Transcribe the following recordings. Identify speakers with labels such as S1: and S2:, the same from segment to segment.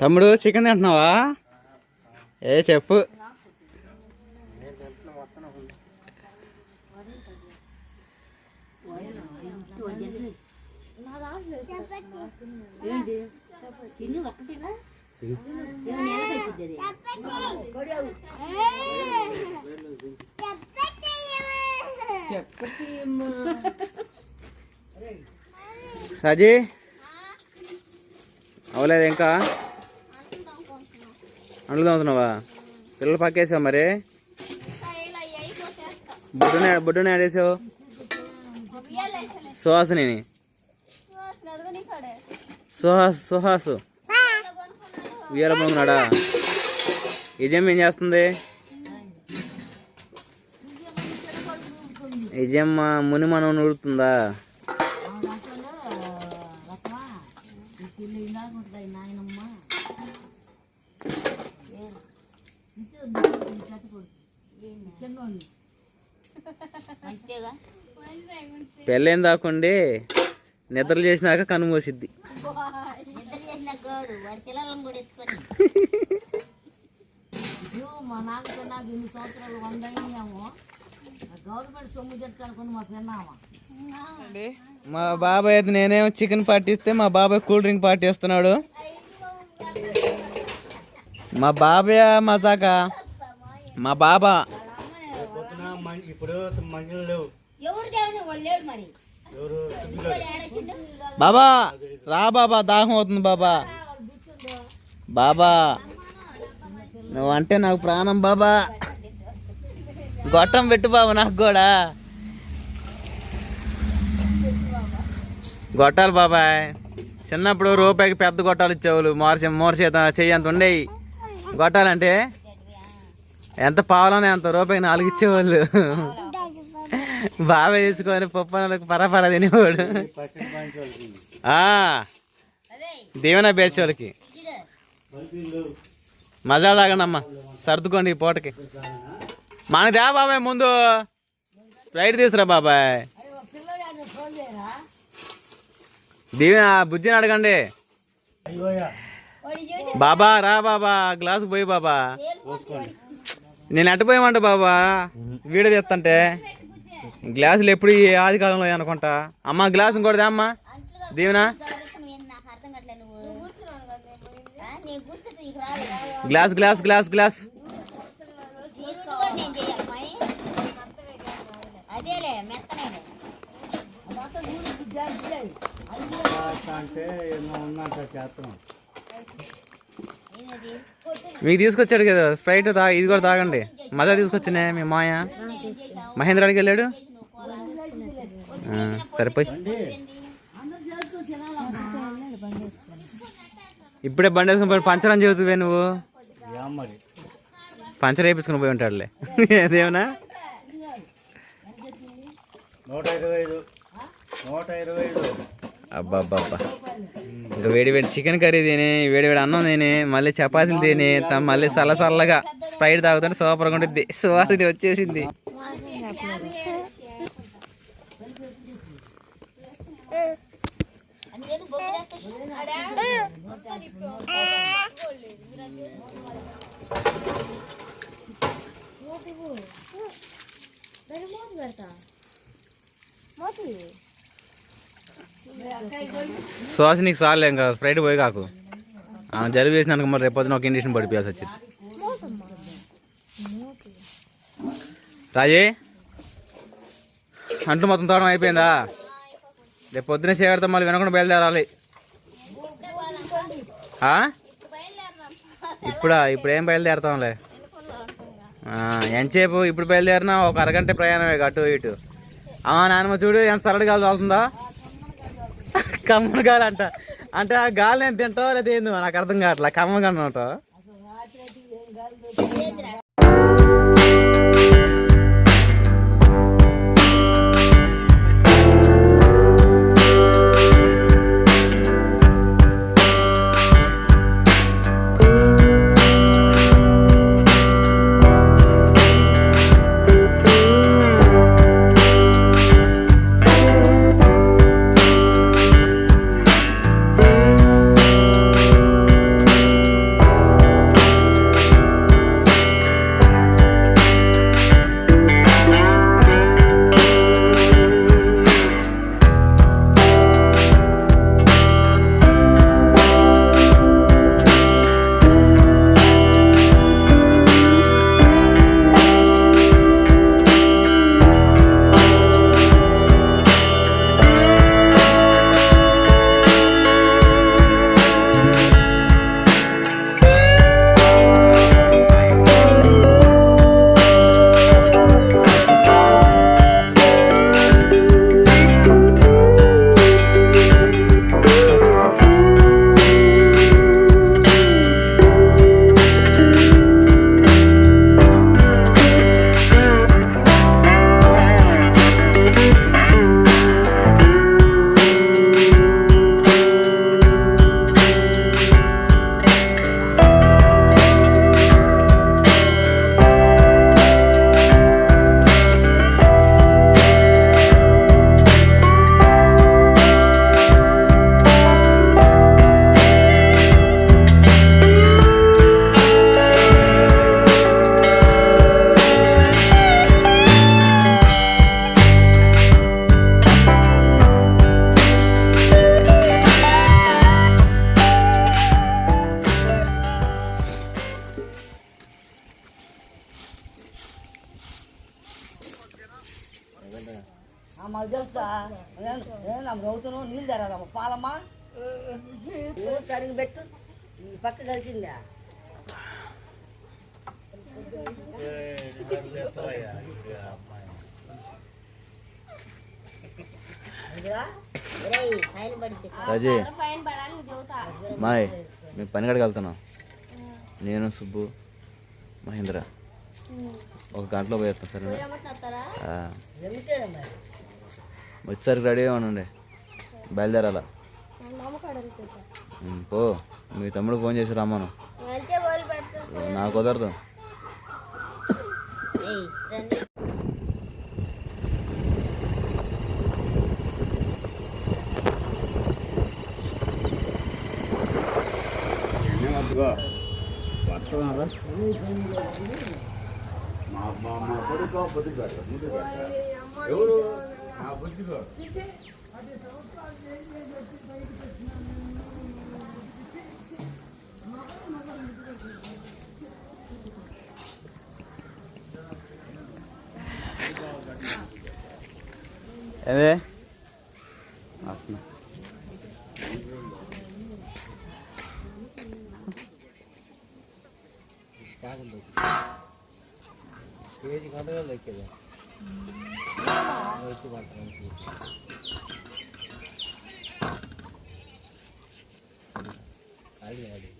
S1: తమ్ముడు చికెన్ తింటున్నావా? ఏ చెప్పు. రాజీ? అవలేదు ఇంకా అండ్లు తోముతున్నావా పిల్లలు పక్కేసావు మరి? బుడ్డునే బుడ్డునే ఆడేసావు? సుహాసిని. సుహాస్ సుహాస్. ఉయ్యాల పొంగున్నాడా విజయం ఏం చేస్తుంది? విజయమ్మ ముని మనం
S2: నూరుతుందా
S1: పెళ్ళేం దాకుండి నిద్రలు చేసినాక కన్ను మూసిద్ది.
S2: నిద్ర
S3: మా నాన్నతో నాకు ఇన్ని సంవత్సరాలు వంద అయ్యాము గవర్నమెంట్ సొమ్ము మా పిన్నామా
S1: మా బాబాయ్ అయితే నేనేమో చికెన్ పార్టీస్తే మా బాబాయ్ కూల్ డ్రింక్ పార్టీ ఇస్తున్నాడు మా బాబాయ్ మజాక మా బాబా
S4: లేవు?
S1: బాబా రా బాబా దాహం అవుతుంది బాబా. బాబా నువ్వంటే నాకు ప్రాణం బాబా. గొట్టం పెట్టు బాబా నాకు కూడా. గొట్టాలి బాబాయ్. చిన్నప్పుడు రూపాయికి పెద్ద గొట్టాలు ఇచ్చేవాళ్ళు. మోరసే మోరసేత చెయ్యి అంత ఉండేవి గొట్టాలంటే ఎంత పావాలనే అంత రూపాయికి నాలుగు ఇచ్చేవాళ్ళు. బాబాయ్ తీసుకొని పప్పు పరపర తినేవాడు. దీవెన బేర్చి వాళ్ళకి మజా తాగండి అమ్మ సర్దుకోండి ఈ పూటకి. మనదా బాబాయ్ ముందు స్ప్రైట్ తీసురా బాబాయ్. దీవెన బుజ్జిని అడగండి. బాబా రా బాబా గ్లాసు పోయి బాబా. నేను అట్టుపోయమంట బాబా. వీడియో తెస్తంటే గ్లాసులు ఎప్పుడు ఈ ఆది కాలంలో అనుకుంటా అమ్మ గ్లాసు ఇంకోటిదా అమ్మా? Deevena? Glass glass glass glass.
S2: తీరుడు కూడా నేను చేయాలి
S1: మీకు తీసుకొచ్చాడు కదా స్ప్రైట్ తా ఇది కూడా తాగండి. మజా తీసుకొచ్చినే మీ మాయ మహేంద్ర అడిగి వెళ్ళాడు సరిపోయి. ఇప్పుడే బండి వేసుకుని పోయి పంచర్ అని చెబుతువే నువ్వు. పంచర్ వేయించుకుని పోయి ఉంటాడులే. ఏదేమన్నా
S4: నూట ఇరవై ఐదు. నూట ఇరవై ఐదు.
S1: అబ్బా అబ్బా అబ్బా ఇంకా వేడి వేడి చికెన్ కర్రీ తిని వేడి వేడి అన్నం తిని మళ్ళీ చపాతీలు తిని త- మళ్ళీ చల్ల చల్లగా స్ప్రైట్ తాగుతుంటే సూపర్గా ఉంటుంది సువాసన వచ్చేసింది.
S2: మోతి.
S1: శ్వాస నీకు సార్లే ఇంకా స్ప్రైట్ పోయి కాకు. ఆ, జలుబు చేసినాక మరి రేపు పొద్దున ఒక ఇండిషన్ పడిపోయాల్సి వచ్చింది. రాజే అంట్లు మొత్తం తోడం అయిపోయిందా? రేపు పొద్దున చేరతా మళ్ళీ వినకుండా బయలుదేరాలి. ఇప్పుడా? ఇప్పుడు ఏం బయలుదేరుతాంలే? ఎంతసేపు ఇప్పుడు బయలుదేరినా ఒక అరగంట ప్రయాణమే అటు ఇటు. ఆ నాన్నమ్మ చూడు ఎంత సరళ కాదు అవుతుందా కమ్మడి గాలి అంట అంటే ఆ గాలి నేను తింటావు లేదా ఏందో నాకు అర్థం కావట్లే. కమ్మగా ఉంటావు?
S3: పెట్టు. ఈ పక్క కలిసిందా?
S1: రాజీ. మాయ్ మేము పని కాడికి వెళ్తున్నాం. నేను సుబ్బు మహేంద్ర. ఒక గంటలో పోయేస్తాం సరే వచ్చేసరికి రెడీ ఉండండి. బయలుదేరాలా? పో. మీ తమ్ముడు ఫోన్ చేసి రమ్మను. నాకు కుదరదు.
S4: మా మా మా కొడుకో బుద్ధి పెట్ట బుద్ధి పెట్ట ఎవరు? మా బుద్ధిగో
S1: Eh,
S3: eh, eh. 가다가 넣겠다. 알리 알리.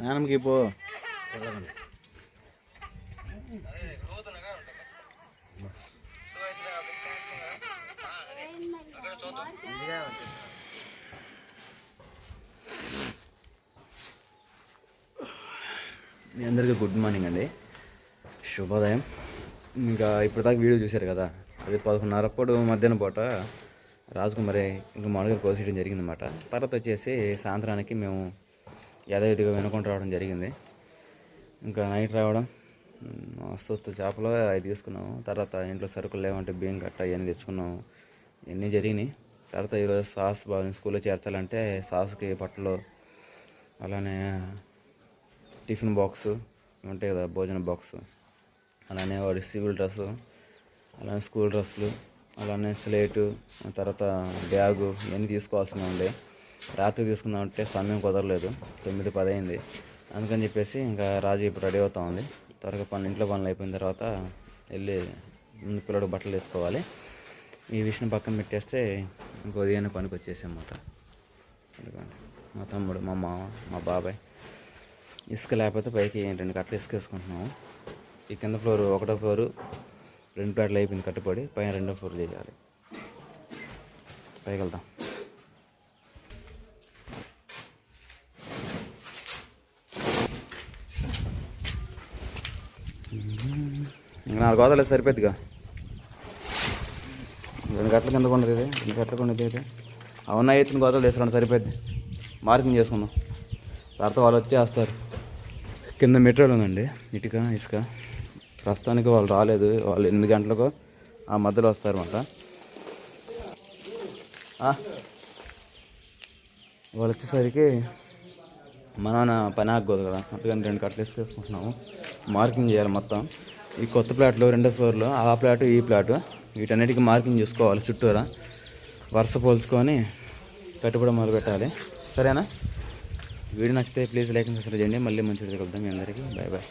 S1: నాన్నకి పో. మీ అందరికీ గుడ్ మార్నింగ్ అండి. శుభోదయం. ఇంకా ఇప్పటిదాకా వీడియో చూశారు కదా. అది పదకొండున్నరప్పుడు మధ్యాహ్నం పూట రాజకుమారి ఇంకా మామూలుగా కోసేయడం జరిగిందన్నమాట. తర్వాత వచ్చేసి సాయంత్రానికి మేము యథావిధిగా వినకుండా రావడం జరిగింది. ఇంకా నైట్ రావడం వస్తు చేపలు అవి తీసుకున్నాము. తర్వాత ఇంట్లో సరుకులు లేవంటే బియ్యం గట్ట అవన్నీ తెచ్చుకున్నాము. ఇవన్నీ జరిగినాయి. తర్వాత ఈరోజు సాస్ బాగా స్కూల్లో చేర్చాలంటే సాస్కి బట్టలు అలానే టిఫిన్ బాక్స్ ఉంటాయి కదా భోజన బాక్స్. అలానే వాడి సివిల్ డ్రెస్సు అలానే స్కూల్ డ్రెస్సులు అలానే స్లేటు తర్వాత బ్యాగు ఇవన్నీ తీసుకోవాల్సిన ఉండే. రాత్రి తీసుకుందామంటే సమయం కుదరలేదు తొమ్మిది పది అయింది. అందుకని చెప్పేసి ఇంకా రాజు ఇప్పుడు రెడీ అవుతా ఉంది. త్వరగా పనులు ఇంట్లో పనులు అయిపోయిన తర్వాత వెళ్ళి ముందు పిల్లడు బట్టలు వేసుకోవాలి. ఈ విషయం పక్కన పెట్టేస్తే ఇంకో ఉదయాన్నే పనికి వచ్చేసామన్నమాట మా తమ్ముడు మా మామ మా బాబాయ్. ఇసుక లేకపోతే పైకి రెండు కట్టలు ఇసుక వేసుకుంటున్నాము ఈ కింద ఫ్లోర్ ఒకటో ఫ్లోరు రెండు ప్లాట్లు అయిపోయింది కట్టుబడి పైన రెండో ఫ్లోర్ చేయాలి. పైకి వెళ్దాం ఇంకా నాలుగు గోదాలు సరిపోద్దిగా రెండు గట్ల కింద ఉండదు ఇది రెండు గట్ల కొండది అయితే అవునా ఎత్తున గోదాలు తీసుకురండి సరిపోద్ది మార్కింగ్ చేసుకుందాం. తర్వాత వాళ్ళు వచ్చేస్తారు. కింద మెటీరియల్ ఉందండి ఇటుక ఇసుక. ప్రస్తుతానికి వాళ్ళు రాలేదు. వాళ్ళు ఎనిమిది గంటలకు ఆ మధ్యలో వస్తారన్నమాట. వాళ్ళు వచ్చేసరికి మా నాన్న పని ఆగదు కదా. అందుకని రెండు కట్టలు వేసుకేసుకుంటున్నాము మార్కింగ్ చేయాలి మొత్తం. ఈ కొత్త ప్లాట్లు రెండో ఫ్లోర్లో ఆ ప్లాటు ఈ ప్లాటు వీటన్నిటికీ మార్కింగ్ చేసుకోవాలి చుట్టూరా. వరుస పోల్చుకొని కట్టుబడి మొదలు పెట్టాలి. సరేనా? వీడియో నచ్చితే ప్లీజ్ లైక్ సబ్స్క్రైబ్ చేయండి. మళ్ళీ మంచి వీడియో కలుద్దాం మీ అందరికీ. Bye bye.